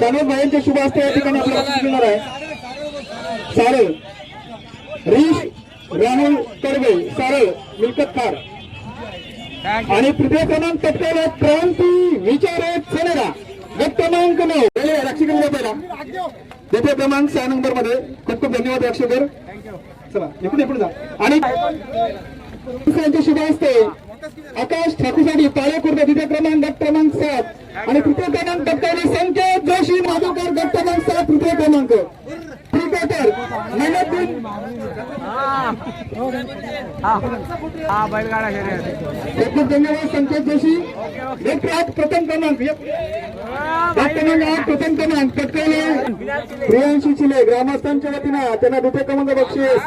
जानवे भाईंचे शुभ हस्ते या ठिकाणी आपल्याला मिळणार आहे. सारळ रिश राहुल कर्वे सारळ मिलकत खार. आणि तृतीय क्रमांक पटकावला क्रांती विचारे सेनेरा गट क्रमांक नऊ. रक्षकर पहिला. द्वितीय क्रमांक सहा नंबरमध्ये खूप खूप धन्यवाद रक्षकर चला इकडे इकडे जा. आणि शुभ असते आकाश ठाकूरसाठी पाळे खुर्द द्वितीय क्रमांक गट क्रमांक सात. आणि तृतीय क्रमांक पटकावले संकेत जोशी माधवकर गट क्रमांक सात तृतीय क्रमांक. बैलगाडा धन्यवाद संकेत जोशी. एक आठ प्रथम क्रमांक गट क्रमांक आठ प्रथम क्रमांक पटकवले. प्रियांशी चिले ग्रामस्थांच्या वतीनं त्यांना द्वितीय क्रमांक बक्षीस.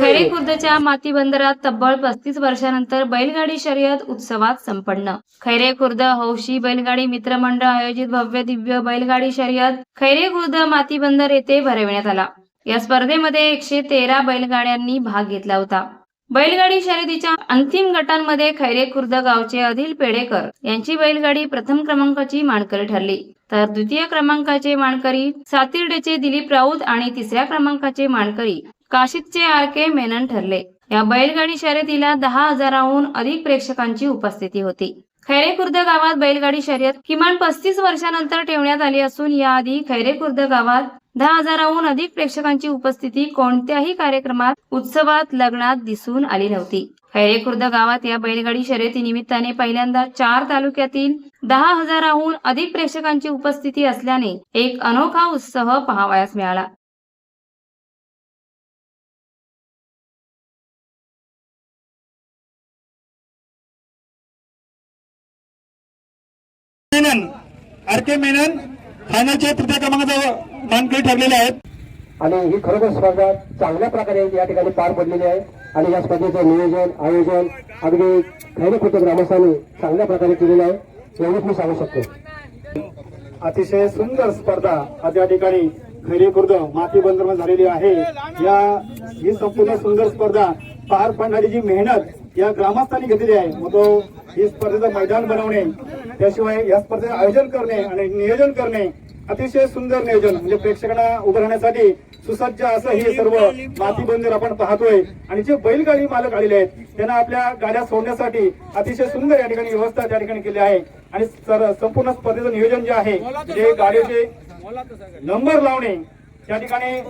खैरे खुर्दच्या माती बंदरात तब्बल पस्तीस वर्षानंतर बैलगाडी शर्यत उत्सवात संपन्न. खैरे खुर्द हौशी बैलगाडी मित्रमंडळ आयोजित भव्य दिव्य बैलगाडी शर्यत खैरे खुर्द माती बंदर येथे भरविण्यात आला. या स्पर्धेमध्ये एकशे तेरा बैलगाड्यांनी भाग घेतला होता. बैलगाडी शर्यतीच्या अंतिम गटांमध्ये खैरे खुर्द गावचे अदिल पेडेकर यांची बैलगाडी प्रथम क्रमांकाची मानकरी ठरली. तर द्वितीय क्रमांकाचे मानकरी सातिर्डेचे दिलीप राऊत आणि तिसऱ्या क्रमांकाचे मानकरी काशीदचे आर के मेनन ठरले. या बैलगाडी शर्यतीला दहा हजाराहून अधिक प्रेक्षकांची उपस्थिती होती. खैरे खुर्द गावात बैलगाडी शर्यत किमान पस्तीस वर्षानंतर ठेवण्यात आली असून याआधी खैरे खुर्द गावात दहा हजाराहून अधिक प्रेक्षकांची उपस्थिती कोणत्याही कार्यक्रमात उत्सवात लग्नात दिसून आली नव्हती. खैरेखुर्द गावात या बैलगाडी शर्यती निमित्ताने पहिल्यांदा चार तालुक्यातील दहा हजाराहून अधिक प्रेक्षकांची उपस्थिती असल्याने एक अनोखा उत्सव पाहावयास मिळाला. मेनन फायनलचे तृतीय क्रमांकाचा मानकरी ठरलेले आहेत. आणि ही खरोखर स्पर्धा चांगल्या प्रकारे या ठिकाणी पार पडलेली आहे. आणि या स्पर्धेचं नियोजन आयोजन अगदी खैरे खुर्द ग्रामस्थांनी चांगल्या प्रकारे केलेलं आहे. एवढंच मी सांगू शकतो. अतिशय सुंदर स्पर्धा आज या ठिकाणी खैरी खुर्द माती बंदर झालेली आहे. या ही संपूर्ण सुंदर स्पर्धा पार पाडणारी जी मेहनत या ग्रामस्थांनी घेतलेली आहे. मग तो ही स्पर्धेचं मैदान बनवणे त्याशिवाय या स्पर्धेचं आयोजन करणे आणि नियोजन करणे अतिशय सुंदर नियोजन म्हणजे प्रेक्षकांना उभं राहण्यासाठी सुसज्ज असं हे सर्व माती बंदर आपण पाहतोय. आणि जे बैलगाडी मालक आलेले आहेत त्यांना आपल्या गाड्या सोडण्यासाठी अतिशय सुंदर या ठिकाणी व्यवस्था त्या ठिकाणी केली आहे. आणि संपूर्ण स्पर्धेचं नियोजन जे आहे जे गाडीचे नंबर लावणे त्या ठिकाणी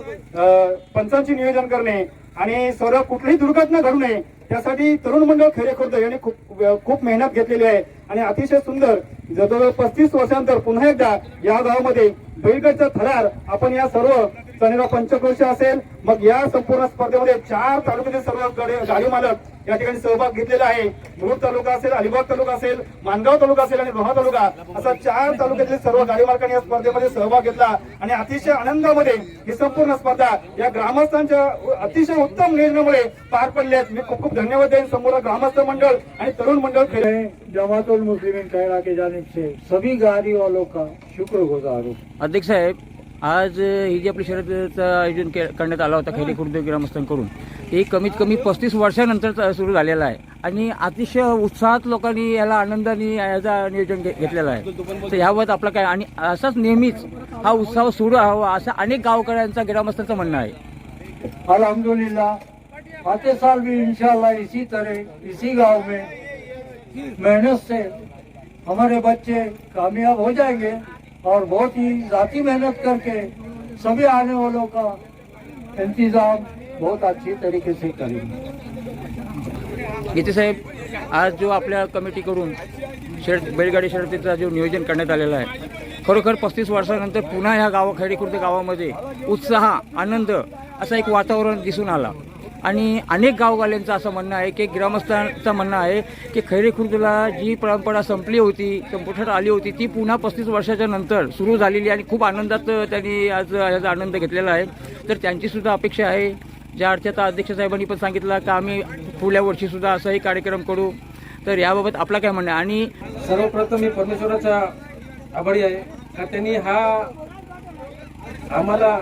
पंचांचे नियोजन करणे आणि सर्व कुठलीही दुर्घटना घडू नये त्यासाठी तरुण मंडळ खेरे खुर्द यांनी खूप खूप मेहनत घेतलेली आहे. आणि अतिशय सुंदर जवळजवळ पस्तीस वर्षांतर पुन्हा एकदा या गावामध्ये बैलगडचा थरार आपण या सर्व शनिराव पंचक्रोशी असेल मग या संपूर्ण स्पर्धेमध्ये चार तालुक्यातील सर्व गाडी मालक या ठिकाणी सहभाग घेतलेला आहे. मुरुड तालुका असेल अलिबाग तालुका असेल मानगाव तालुका असेल आणि रोहा तालुका असा चार तालुक्यातील सर्व गाडी मालकांनी या स्पर्धेमध्ये सहभाग घेतला. आणि अतिशय आनंदामध्ये ही संपूर्ण स्पर्धा या ग्रामस्थांच्या अतिशय उत्तम नियोजनामुळे पार पडली आहेत. मी खूप खूप धन्यवाद देईन संपूर्ण ग्रामस्थ मंडळ आणि तरुण मंडळ खेळ जमातुल की जानिब से सभी गाड़ी वालों का शुक्रगुजार हूँ. अध्यक्ष साहेब आज ही जी आपली शर्यतीचं आयोजन के- करण्यात आला होता खेडी खुर्द ग्रामस्थांकडून हे कमीत कमी पस्तीस वर्षानंतर सुरू झालेलं आहे. आणि अतिशय उत्साहात लोकांनी याला आनंदाने याचा नियोजन घे- घेतलेलं आहे. तर याबाबत आपलं काय आणि असाच नेहमीच हा उत्साह सुरू हवा असं अनेक गावकऱ्यांचा ग्रामस्थांचं म्हणणं आहे. आते साल भी इंशाल्लाह इसी तरह इसी गांव में मेहनत से हमारे बच्चे कामयाब हो जाएंगे। और बहुत ही जाती मेहनत करके सभी आने वालों का इंतजाम बहुत अच्छी तरीके से करेंगे। गीते साहेब आज जो आपल्या कमिटीकडून शर्ट बैलगाडी शर्यतीचा जो नियोजन करण्यात आलेला आहे खरोखर पस्तीस वर्षानंतर पुन्हा ह्या गावा खैरीखुर्द गावामध्ये उत्साह आनंद असं एक वातावरण दिसून आला. आणि अनेक गाववाल्यांचं असं म्हणणं आहे की ग्रामस्थांचं म्हणणं आहे की खैरे खुर्दला जी परंपरा संपली होती संपुष्टात आली होती ती पुन्हा पस्तीस वर्षाच्या नंतर सुरू झालेली आणि खूप आनंदात त्यांनी आज याचा आनंद घेतलेला आहे. तर त्यांचीसुद्धा अपेक्षा आहे. ज्या अर्थात अध्यक्ष साहेबांनी पण सांगितलं का आम्ही पुढल्या वर्षीसुद्धा असाही कार्यक्रम करू. तर याबाबत आपला काय म्हणणं आहे? आणि सर्वप्रथम मी परमेश्वराचा आभारी आहे. का त्यांनी हा आम्हाला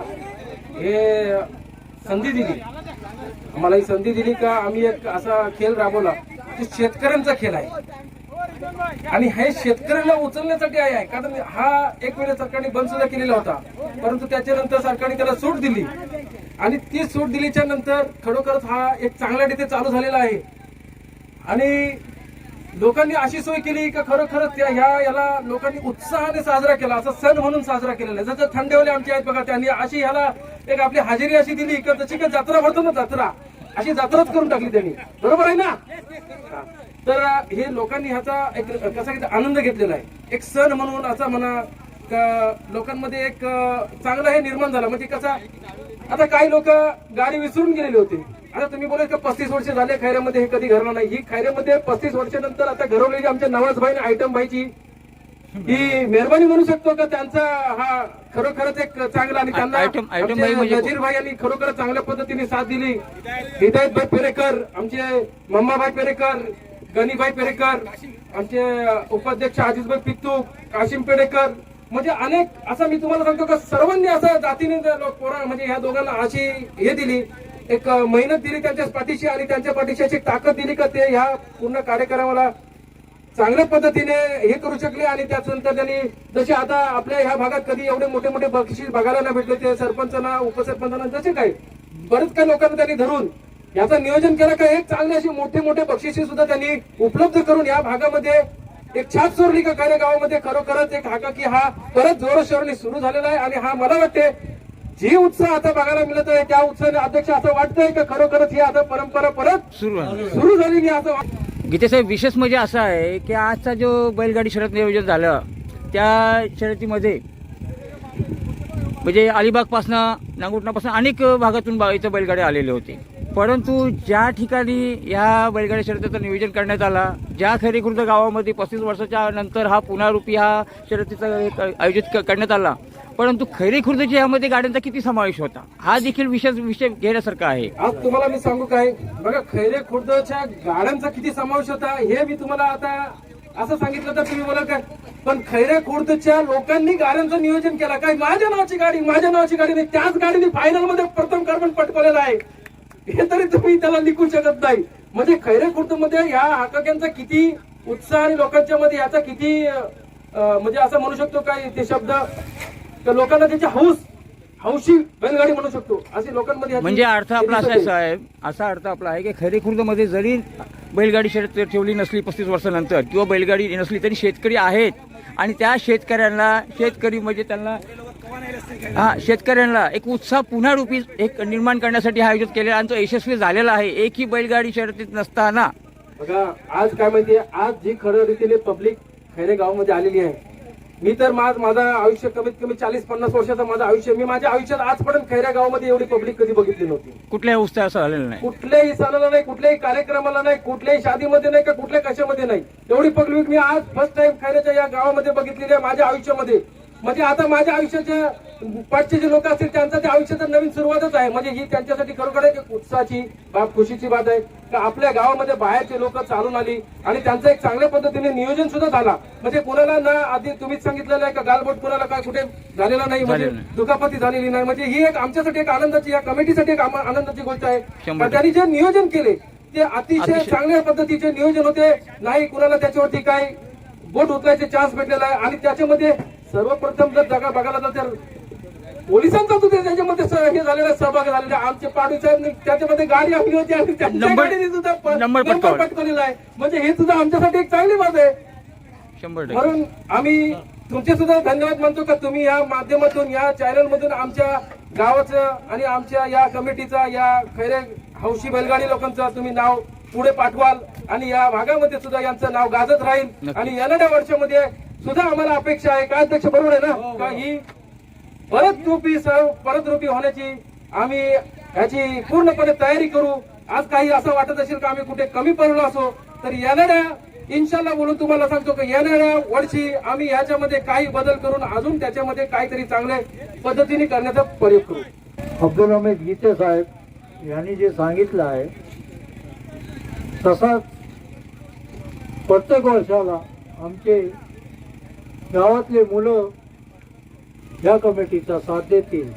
हे संधी दिली. आम्हाला ही संधी दिली का? आम्ही एक असा खेळ राबवला की शेतकऱ्यांचा खेळ आहे. आणि हे शेतकऱ्यांना उचलण्यासाठी आहे कारण हा एक वेळेस सरकारने बंद सुद्धा केलेला होता. परंतु त्याच्यानंतर सरकारने त्याला सूट दिली. आणि ती सूट दिलीच्या नंतर खरोखरच हा एक चांगला रीते चालू झालेला आहे. आणि लोकांनी अशी सोय केली का खरोखरच त्या ह्या याला लोकांनी उत्साहाने साजरा केला असा सण म्हणून साजरा केलेला आहे. जसं थंडेवले आमचे आहेत बघा त्यांनी अशी ह्याला एक आपली हजेरी अशी दिली का जशी का जत्रा भरतो ना जत्रा. अशी जात्राच करून टाकली त्यांनी. बरोबर आहे ना? तर हे लोकांनी ह्याचा एक कसा की आनंद घेतलेला आहे. एक सण म्हणून असा म्हणा लोकांमध्ये एक चांगला हे निर्माण झाला. म्हणजे कसा आता काही लोक गाडी विसरून गेलेले होते. आता तुम्ही बोला का पस्तीस वर्ष झाले खैऱ्यामध्ये हे कधी घरलं नाही. ही खैऱ्यामध्ये पस्तीस वर्षानंतर आता घरवलेली आमच्या नवाज भाई आयटम भाईची ही मेहरबानी म्हणू शकतो का? त्यांचा हा खरोखरच एक चांगला आणि त्यांना भाई म्हणजे- नजीर भाई यांनी खरोखर चांगल्या पद्धतीने साथ दिली. हिदायत भाई पेरेकर आमचे मम्माभाई पेरेकर गणीभाई पेरेकर आमचे उपाध्यक्ष आजिजभाई पित्तू काशिम पेडेकर म्हणजे अनेक असं मी तुम्हाला सांगतो का सर्वांनी असं जातीने पोरा म्हणजे ह्या दोघांना अशी हे दिली एक मेहनत दिली त्यांच्या पाठीशी आणि त्यांच्या पाठीशी अशी ताकद दिली का ते ह्या पूर्ण कार्यक्रमाला चांगल्या पद्धतीने हे करू शकले आणि त्याच्यानंतर त्यांनी जसे आता आपल्या ह्या भागात कधी एवढे मोठे मोठे बक्षीस बघायला नाही भेटले ते सरपंचांना उपसरपंचांना जसे काय बरेच काही लोकांना त्यांनी धरून याचं नियोजन केलं का एक चांगले अशी मोठे मोठे बक्षिसे सुद्धा त्यांनी उपलब्ध करून या भागामध्ये एक छाप सोडली का कार्य गावामध्ये खरोखरच एक हाका की हा परत जोरशोरने सुरू झालेला आहे आणि हा मला वाटते जी उत्साह आता बघायला मिळत आहे त्या उत्साहाने अध्यक्ष असं वाटतंय का खरोखरच ही आता परंपरा परत सुरू आहे असं वाटतं गीतेसाहेब विशेष म्हणजे असं आहे की आजचा जो बैलगाडी शर्यत नियोजन झालं त्या शर्यतीमध्ये म्हणजे अलिबागपासनं नांगुटणापासून अनेक भागातून बा- इथं बैलगाड्या आलेले होते. परंतु ज्या ठिकाणी ह्या बैलगाडी शर्यतीचं नियोजन करण्यात आला ज्या खरेखुर्द गावामध्ये पस्तीस वर्षाच्या नंतर हा पुनरुपी हा शर्यतीचं आयोजित क- करण्यात आला परंतु खैरीखुर्दच्या यामध्ये गाड्यांचा किती समावेश होता? हा देखील विशेष विषय घेण्यासारखा आहे. आज तुम्हाला मी सांगू काय? बघा खैरे खुर्दच्या गाड्यांचा किती समावेश होता हे मी तुम्हाला आता असं सांगितलं तर तुम्ही बोला काय? पण खैरे खुर्दच्या लोकांनी गाड्यांचं नियोजन केलं काय? माझ्या नावाची गाडी माझ्या नावाची गाडी नाही. त्याच गाडीने फायनलमध्ये प्रथम कार्बन पटकवलेला आहे. हे तरी तुम्ही त्याला निघू शकत नाही. म्हणजे खैरे खुर्दमध्ये या हाकाक्यांचा किती उत्साह आणि लोकांच्या मध्ये याचा किती म्हणजे असं म्हणू शकतो काय ते शब्द? तर लोकांना त्याची हौस हौशी बैलगाडी म्हणू शकतो. असे लोकांमध्ये म्हणजे अर्थ आपला असा आहे. साहेब असा अर्थ आपला आहे की खरेखुर्दमध्ये जरी बैलगाडी शर्यत ठेवली नसली पस्तीस वर्षानंतर किंवा बैलगाडी नसली तरी शेतकरी आहेत. आणि त्या शेतकऱ्यांना शेतकरी म्हणजे त्यांना हा शेतकऱ्यांना एक उत्साह पुन्हा रूपी एक निर्माण करण्यासाठी हा आयोजित केलेला आणि तो यशस्वी झालेला आहे. एकही बैलगाडी शर्यतीत नसताना बघा आज काय माहितीये आज जी खरं रीतीने पब्लिक खैरे गावामध्ये आलेली आहे मी तर माझ माझं आयुष्य कमीत कमी चाळीस पन्नास वर्षाचं माझं आयुष्य मी माझ्या आयुष्यात आजपर्यंत खैऱ्या गावामध्ये एवढी पब्लिक कधी बघितली नव्हती. कुठल्याही उत्साह असं झालेलं नाही. कुठल्याही सणाला नाही कुठल्याही कार्यक्रमाला नाही कुठल्याही शादीमध्ये नाही का कुठल्या कशामध्ये नाही. एवढी पब्लिक मी आज फर्स्ट टाइम खैऱ्याच्या या गावामध्ये बघितलेली आहे माझ्या आयुष्यामध्ये. म्हणजे आता माझ्या आयुष्याच्या पाठचे जे लोक असतील त्यांचा त्या आयुष्याचा नवीन सुरुवातच आहे. म्हणजे ही त्यांच्यासाठी खरोखर एक उत्साहाची बाब खुशीची बात आहे. का आपल्या गावामध्ये बाहेरचे लोक चालून आली आणि त्यांचं एक चांगल्या पद्धतीने नियोजन सुद्धा झाला. म्हणजे कुणाला ना आधी तुम्हीच सांगितलेलं आहे का गालबोट कुणाला काय कुठे झालेला नाही म्हणजे. दुखापती झालेली नाही. म्हणजे ही एक आमच्यासाठी एक आनंदाची या कमिटीसाठी एक आनंदाची गोष्ट आहे. त्यांनी जे नियोजन केले ते अतिशय चांगल्या पद्धतीचे नियोजन होते. नाही कुणाला त्याच्यावरती काय बोट उचलायचे चान्स भेटलेला आहे. आणि त्याच्यामध्ये सर्वप्रथम जर जागा बघायला तर पोलिसांचा सुद्धा त्याच्यामध्ये हे झालेला सहभाग झालेला आहे. आमचे पाडवी साहेब त्याच्यामध्ये गाडी हवी होती आणि त्यांच्या नंबर- गाडीने सुद्धा नंबर. पटकवलेला आहे. म्हणजे हे सुद्धा आमच्यासाठी एक चांगली बात आहे. म्हणून आम्ही तुमचे सुद्धा धन्यवाद मानतो का? तुम्ही या माध्यमातून या चॅनल मधून आमच्या गावाचं आणि आमच्या या कमिटीचा या खैरे हौशी बैलगाडी लोकांचं तुम्ही नाव पुढे पाठवाल आणि या भागामध्ये सुद्धा यांचं नाव गाजत राहील. आणि येणाऱ्या वर्षामध्ये सुद्धा आम्हाला अपेक्षा आहे. काय अध्यक्ष बरोबर आहे ना? का ही परत रूपी परत रूपी होण्याची आम्ही याची पूर्णपणे तयारी करू. आज काही असं वाटत असेल का आम्ही कुठे कमी पडलो असो तर येणाऱ्या इन्शाल्लाह बोलून तुम्हाला सांगतो की येणाऱ्या वर्षी आम्ही याच्यामध्ये काही बदल करून अजून त्याच्यामध्ये काहीतरी चांगल्या पद्धतीने करण्याचा प्रयोग करू. अब्दुल हमीद गीते साहेब यांनी जे सांगितलं आहे तसाच प्रत्येक वर्षाला आमचे गावातले मुलं या कमिटीचा साथ देतील.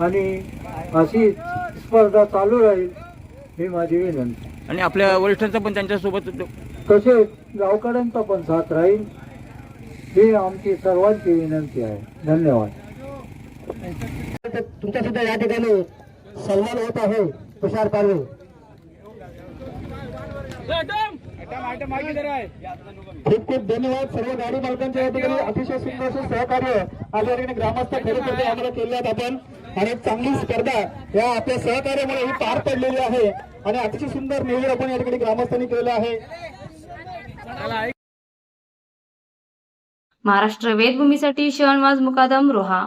आणि अशी स्पर्धा चालू राहील ही माझी विनंती. आणि आपल्या वरिष्ठांचा पण त्यांच्यासोबत तसेच गावकऱ्यांचा पण साथ राहील ही आमची सर्वांची विनंती आहे. धन्यवाद. तुमच्या सुद्धा या ठिकाणी सन्मान होत आहे तुषार पालवे खूप खूप धन्यवाद सर्व गाडी मालकांच्या या ठिकाणी अतिशय सुंदर असं सहकार्य आपल्या ठिकाणी ग्रामस्थ खरे करते आम्हाला केले आहेत आपण. आणि एक चांगली स्पर्धा या आपल्या सहकार्यामुळे ही पार पडलेली आहे. आणि अतिशय सुंदर नियोजन आपण या ठिकाणी ग्रामस्थांनी केलेलं आहे. महाराष्ट्र वेदभूमीसाठी शहनवाज मुकादम रोहा.